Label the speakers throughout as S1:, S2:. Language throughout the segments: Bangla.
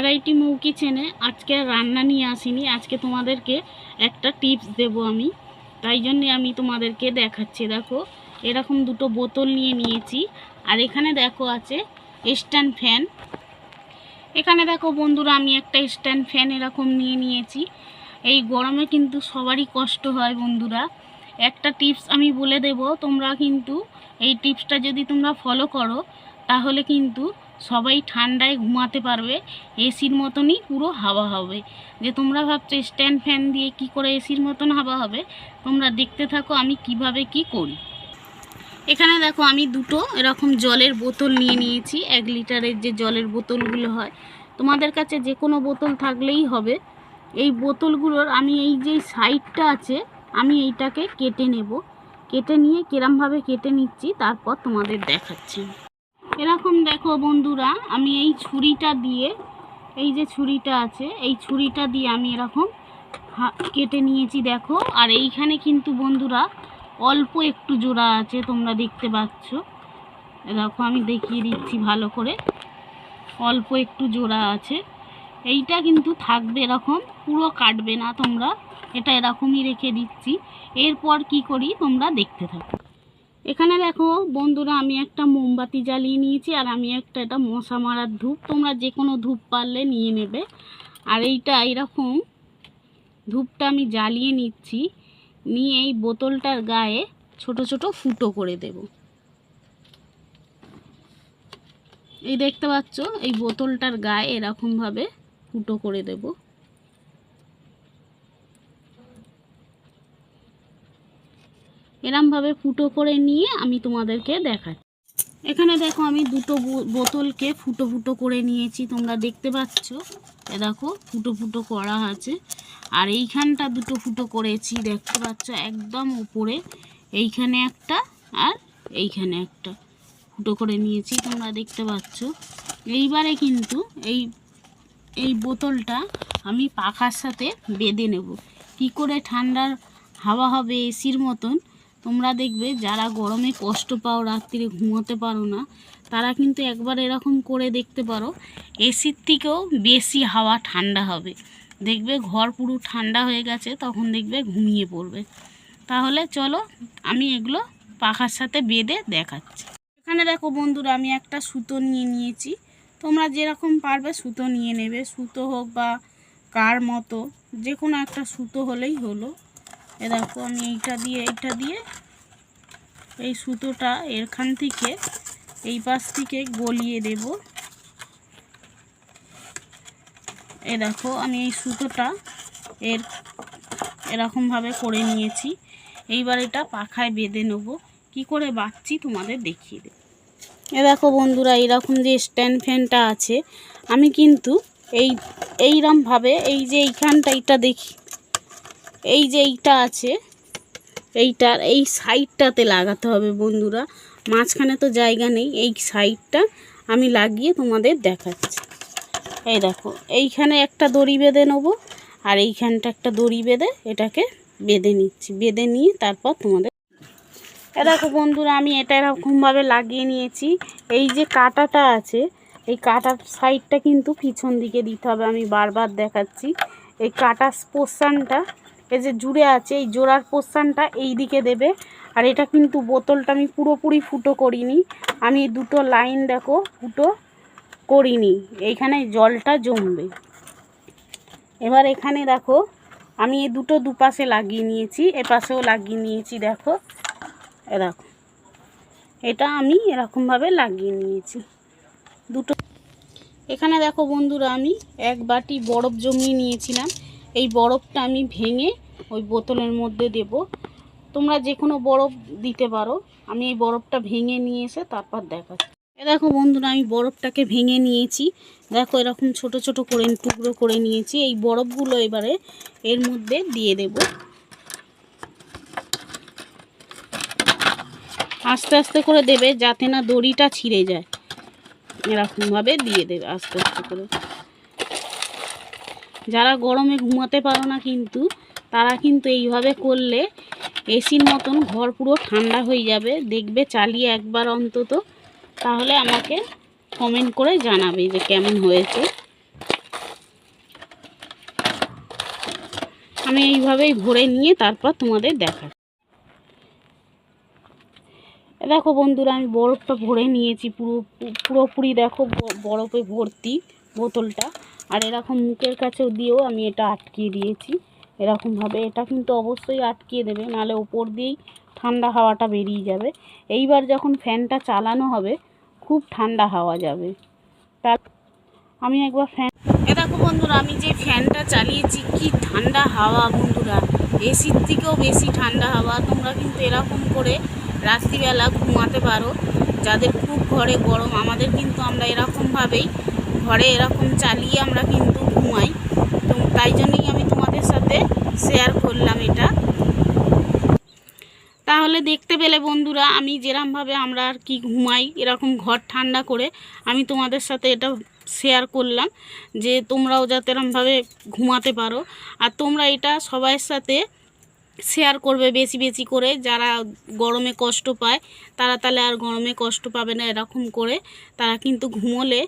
S1: ভ্যারাইটি মৌ কিচেনে আজকে রান্না নিয়ে আসিনি। আজকে তোমাদেরকে একটা টিপস দেব আমি। তাই জন্যে আমি তোমাদেরকে দেখাচ্ছি, দেখো। এরকম দুটো বোতল নিয়ে নিয়েছি। আর এখানে দেখো আছে স্ট্যান্ড ফ্যান এখানে দেখো বন্ধুরা, আমি একটা স্ট্যান্ড ফ্যান এরকম নিয়ে নিয়েছি। এই গরমে কিন্তু সবারই কষ্ট হয় বন্ধুরা। একটা টিপস আমি বলে দেব, তোমরা কিন্তু এই টিপসটা যদি তোমরা ফলো করো, তাহলে কিন্তু সবাই ঠান্ডায় ঘুমাতে পারবে, এসির মতনই পুরো হাওয়া হবে। যে তোমরা ভাবছ, স্ট্যান্ড ফ্যান দিয়ে কি করে এসির মতন হাওয়া হবে, তোমরা দেখতে থাকো আমি কীভাবে কি করি। এখানে দেখো আমি দুটো এরকম জলের বোতল নিয়ে নিয়েছি, এক লিটারের যে জলের বোতলগুলো হয়। তোমাদের কাছে যে কোনো বোতল থাকলেই হবে। এই বোতলগুলোর আমি এই যে সাইডটা আছে, আমি এইটাকে কেটে নেব। কেটে নিয়ে কিরমভাবে কেটে নিচ্ছি, তারপর তোমাদের দেখাচ্ছি। এরকম দেখো বন্ধুরা, আমি এই ছুরিটা দিয়ে, এই যে ছুরিটা আছে, এই ছুরিটা দিয়ে আমি এরকম কেটে নিয়েছি দেখো। আর এইখানে কিন্তু বন্ধুরা অল্প একটু জোড়া আছে, তোমরা দেখতে পাচ্ছ। দেখো আমি দেখিয়ে দিচ্ছি ভালো করে। অল্প একটু জোড়া আছে। এইটা কিন্তু থাকবে এরকম, পুরো কাটবে না তোমরা। এটা এরকমই রেখে দিচ্ছি। এরপর কি করি তোমরা দেখতে থাকো। এখানে দেখো, বন্ধুরা, আমি একটা মোমবাতি জ্বালিয়ে নিয়েছি, আর আমি একটা এটা মশা মারার ধূপ। তোমরা যে কোনো ধূপ পারলে নিয়ে নেবে। আর এইটা এরকম ধূপটা আমি জ্বালিয়ে নিচ্ছি, নিয়ে এই বোতলটার গায়ে ছোট ছোট ফুটো করে দেব। এই দেখতে পাচ্ছ, এই বোতলটার গায়ে এরকমভাবে ফুটো করে দেব। এরমভাবে ফুটো করে নিয়ে আমি তোমাদেরকে দেখাচ্ছি। এখানে দেখো আমি দুটো বোতলকে ফুটো ফুটো করে নিয়েছি, তোমরা দেখতে পাচ্ছ? এ দেখো, ফুটো ফুটো করা আছে। আর এইখানটা দুটো ফুটো করেছি, দেখতে পাচ্ছ? একদম উপরে, এইখানে একটা আর এইখানে একটা ফুটো করে নিয়েছি, তোমরা দেখতে পাচ্ছ? এইবারে কিন্তু এই এই বোতলটা আমি পাখার সাথে বেঁধে নেব। কি করে ঠান্ডার হাওয়া হবে এসির মতন? তোমরা দেখবে যারা গরমে কষ্ট পাও, রাত্রিরে ঘুমোতে পারো না, তারা কিন্তু একবার এরকম করে দেখতে পারো, এসির থেকেও বেশি হাওয়া ঠান্ডা হবে। দেখবে ঘর পুরো ঠান্ডা হয়ে গেছে, তখন দেখবে ঘুমিয়ে পড়বে। তাহলে চলো, আমি এগুলো পাখার সাথে বেঁধে দেখাচ্ছি। এখানে দেখো বন্ধুরা, আমি একটা সুতো নিয়ে নিয়েছি। তোমরা যেরকম পারবে সুতো নিয়ে নেবে, সুতো হোক বা কার মতো যে কোনো একটা সুতো হলেই হলো। এ দেখো আমি এইটা দিয়ে এইটা দিয়ে এই সুতোটা এখান থেকে এই পাশ থেকে গলিয়ে দেব। এ দেখো আমি এই সুতোটা এর এরকমভাবে করে নিয়েছি। এইবার এটা পাখায় বেঁধে নেব। কি করে বাঁধছি তোমাদের দেখিয়ে দেব। এ দেখো বন্ধুরা, এইরকম যে স্ট্যান্ড ফ্যানটা আছে, আমি কিন্তু এই এইরমভাবে এই যে এইখানটা, এইটা দেখি এই যে এইটা আছে এইটার এই সাইডটাতে লাগাতে হবে বন্ধুরা। মাঝখানে তো জায়গা নেই, এই সাইডটা আমি লাগিয়ে তোমাদের দেখাচ্ছি। এই দেখো, এইখানে একটা দড়ি বেঁধে নেব, আর এইখানটা একটা দড়ি বেঁধে এটাকে বেঁধে নিচ্ছি, বেঁধে নিয়ে তারপর তোমাদের এ দেখো বন্ধুরা, আমি এটা এরকমভাবে লাগিয়ে নিয়েছি। এই যে কাটাটা আছে, এই কাটার সাইডটা কিন্তু পিছন দিকে দিতে হবে, আমি বারবার দেখাচ্ছি। এই কাটার পোর্শানটা এই যে জুড়ে আছে, এই জোড়ার পোর্শানটা এই দিকে দেবে। আর এটা কিন্তু বোতলটা আমি পুরোপুরি ফুটো করিনি। আমি দুটো লাইন দেখো, ফুটো করিনি। এইখানে জলটা জমবে। এবার এখানে দেখো, আমি এই দুটো দুপাশে লাগিয়ে নিয়েছি এ পাশেও লাগিয়ে নিয়েছি দেখো। এ দেখো, এটা আমি এরকমভাবে লাগিয়ে নিয়েছি। দুটো এখানে দেখো বন্ধুরা, আমি এক বাটি বরফ জমিয়ে নিয়েছিলাম। এই বরফটা আমি ভেঙে ওই বোতলের মধ্যে দেব। তোমরা যে কোনো বরফ দিতে পারো। আমি এই বরফটা ভেঙে নিয়ে এসে তারপর দেখাচ্ছি। এ দেখো বন্ধুরা, আমি বরফটাকে ভেঙে নিয়েছি। দেখো এরকম ছোট ছোট করে টুকরো করে নিয়েছি। এই বরফগুলো এবারে এর মধ্যে দিয়ে দেব। আস্তে আস্তে করে দেবে যাতে না দড়িটা ছিঁড়ে যায়। এরকমভাবে দিয়ে দেবে আস্তে আস্তে করে। যারা গরমে ঘুমাতে পারো না কিন্তু, তারা কিন্তু এইভাবে করলে এসির মতন ঘর পুরো ঠান্ডা হয়ে যাবে। দেখবে চালিয়ে একবার অন্তত। তাহলে আমাকে কমেন্ট করে জানাবে যে কেমন হয়েছে। আমি এইভাবেই ভরে নিয়ে তারপর তোমাদের দেখা দেখো বন্ধুরা, আমি বরফটা ভরে নিয়েছি পুরো পুরোপুরি দেখো বরফে ভর্তি বোতলটা। আর এরকম মুখের কাছেও দিয়েও আমি এটা আটকিয়ে দিয়েছি। এরকমভাবে এটা কিন্তু অবশ্যই আটকিয়ে দেবে, নাহলে ওপর দিয়েই ঠান্ডা হাওয়াটা বেরিয়ে যাবে। এইবার যখন ফ্যানটা চালানো হবে, খুব ঠান্ডা হাওয়া যাবে। তার আমি একবার ফ্যান এ দেখো বন্ধুরা, আমি যে ফ্যানটা চালিয়েছি, কি ঠান্ডা হাওয়া বন্ধুরা। এসির থেকেও বেশি ঠান্ডা হাওয়া, তোমরা কিন্তু এরকম করে রাত্রিবেলা ঘুমাতে পারো। যাদের খুব ঘরে গরম, আমাদের কিন্তু আমরা এরকমভাবেই ঘরে এরকম চালিয়ে আমরা কিন্তু ঘুমাই। তো তাই জন্যই আমি তোমাদের সাথে শেয়ার করলাম এটা। তাহলে দেখতে পেলে বন্ধুরা, আমি যেরমভাবে আমরা আর কি ঘুমাই, এরকম ঘর ঠান্ডা করে আমি তোমাদের সাথে এটা শেয়ার করলাম, যে তোমরাও যাতে এরমভাবে ঘুমাতে পারো। আর তোমরা এটা সবাইয়ের সাথে শেয়ার করবে বেশি বেশি করে, যারা গরমে কষ্ট পায়, তারা তাহলে আর গরমে কষ্ট পাবে না এরকম করে। তারা কিন্তু ঘুমোলে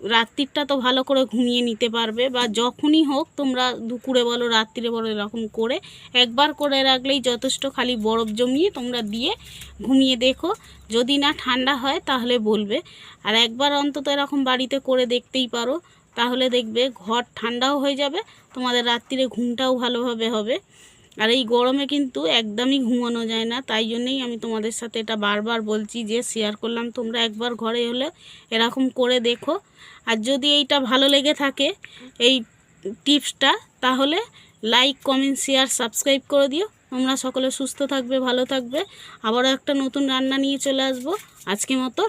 S1: রাত্রিটা তো ভালো করে ঘুমিয়ে নিতে পারবে বা যখনই হোক তোমরা দুপুরে বলো, রাত্রিরে বলো, এরকম করে একবার করে রাখলেই যথেষ্ট খালি বরফ জমিয়ে তোমরা দিয়ে ঘুমিয়ে দেখো। যদি না ঠান্ডা হয় তাহলে বলবে। আর একবার অন্তত এরকম বাড়িতে করে দেখতেই পারো, তাহলে দেখবে ঘর ঠান্ডাও হয়ে যাবে, তোমাদের রাত্রিরে ঘুমটাও ভালোভাবে হবে। আর এই গরমে কিন্তু একদমই ঘুমানো যায় না, তাই জন্যই আমি তোমাদের সাথে এটা বারবার বলছি যে শেয়ার করলাম। তোমরা একবার ঘরে হলে এরকম করে দেখো। আর যদি এইটা ভালো লেগে থাকে, এই টিপসটা, তাহলে লাইক কমেন্ট শেয়ার সাবস্ক্রাইব করে দিও। তোমরা সকলে সুস্থ থাকবে, ভালো থাকবে। আবারও একটা নতুন রান্না নিয়ে চলে আসব। আজকে মতো